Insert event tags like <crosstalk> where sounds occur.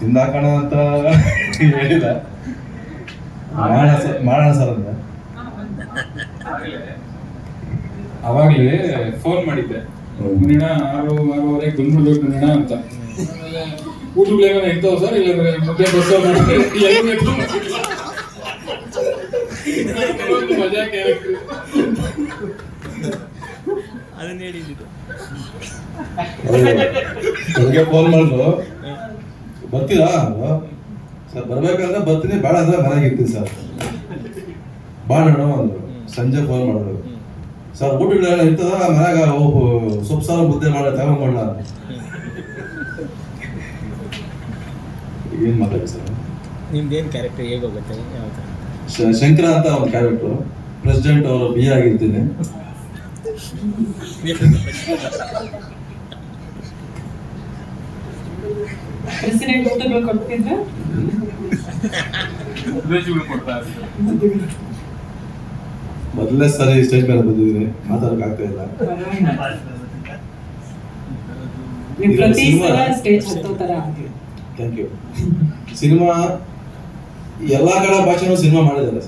ತಿಂದಾಕಣ ಅಂತ ಹೇಳಿಲ್ಲ. ಮಾಡೋಣ ಸರ್ ಮಾಡೋಣ ಸರ್ ಅಂತ ಅವಾಗ್ಲೇ ಫೋನ್ ಮಾಡಿದ್ದೆ. ಮುನಿಣ ಆರು ಆರೂವರೆ ಬಂದ್ಬಿಡ್ಬೇಕು ಮುನಿಣ ಅಂತ. ಊಟಗಳೇನೋ ಊಟಗಳು ಏನಾರ ಇರ್ತಾವ ಸರ್ ಇಲ್ಲ ಮುದ್ದೆ ಬಸ್ ಮಜಾ ಕ್ಯಾರೆಕ್ಟರ್ ಅದನ್ನ ಹೇಳಿದ್ದು. ಫೋನ್ ಮಾಡಿದ್ರು ಬರ್ತೀರಾ? ಸರ್ ಬರ್ಬೇಕಂದ್ರೆ ಬರ್ತೀನಿ. ಬೇಡ ಅಂದ್ರೆ ಮನೆಗೆ ಇರ್ತೀನಿ ಸರ್. ಬಾಡೋಣ ಅಂದ್ರು ಸಂಜೆ ಫೋನ್ ಮಾಡಿದ್ರು ಸರ್ ಊಟಗಳೆಲ್ಲ ಇರ್ತದ? ಮನ್ಯಾಗ ಸೊಪ್ಪು ಸಾರು ಮುದ್ದೆ ಮಾಡ ತಗೊಂಡ್ಮಾಡ ಏನ್ ಮಾತಾಡಿ ಸರ್? ನಿಮ್ದೇನ್ ಕ್ಯಾರೆಕ್ಟರ್ ಹೇಗೆ ಹೋಗುತ್ತೆ ಯಾವ ಥರ? ಶಂಕರ ಅಂತ ಒಂದು ಕ್ಯಾರೆಕ್ಟರ್ ಪ್ರೆಸಿಡೆಂಟ್ ಅವರು ಬಿ ಆಗಿರ್ತೀನಿ. <laughs> ಪ್ರೆಸಿಡೆಂಟ್ ಊಟಗಳು ಕೊಡ್ತಿದ್ರು? ಮೊದಲನೇ ಸಾರಿ ಸ್ಟೇಜ್ ಮೇಲೆ ಬಂದಿದ್ದೀನಿ. ಮಾತಾಡಕ್ ಆಗ್ತಾ ಇಲ್ಲ. ನೀವು ಪ್ರತಿ ಸಿನಿಮಾ- ಸ್ಟೇಜ್ ಹತ್ತೋ ತರ ಆಗಿ ಥ್ಯಾಂಕ್ ಯು ಸಿನಿಮಾ ಎಲ್ಲಾ ಕಡೆ ಭಾಷೆನೂ ಸಿನಿಮಾ ಮಾಡಿದ್ದಾರೆ.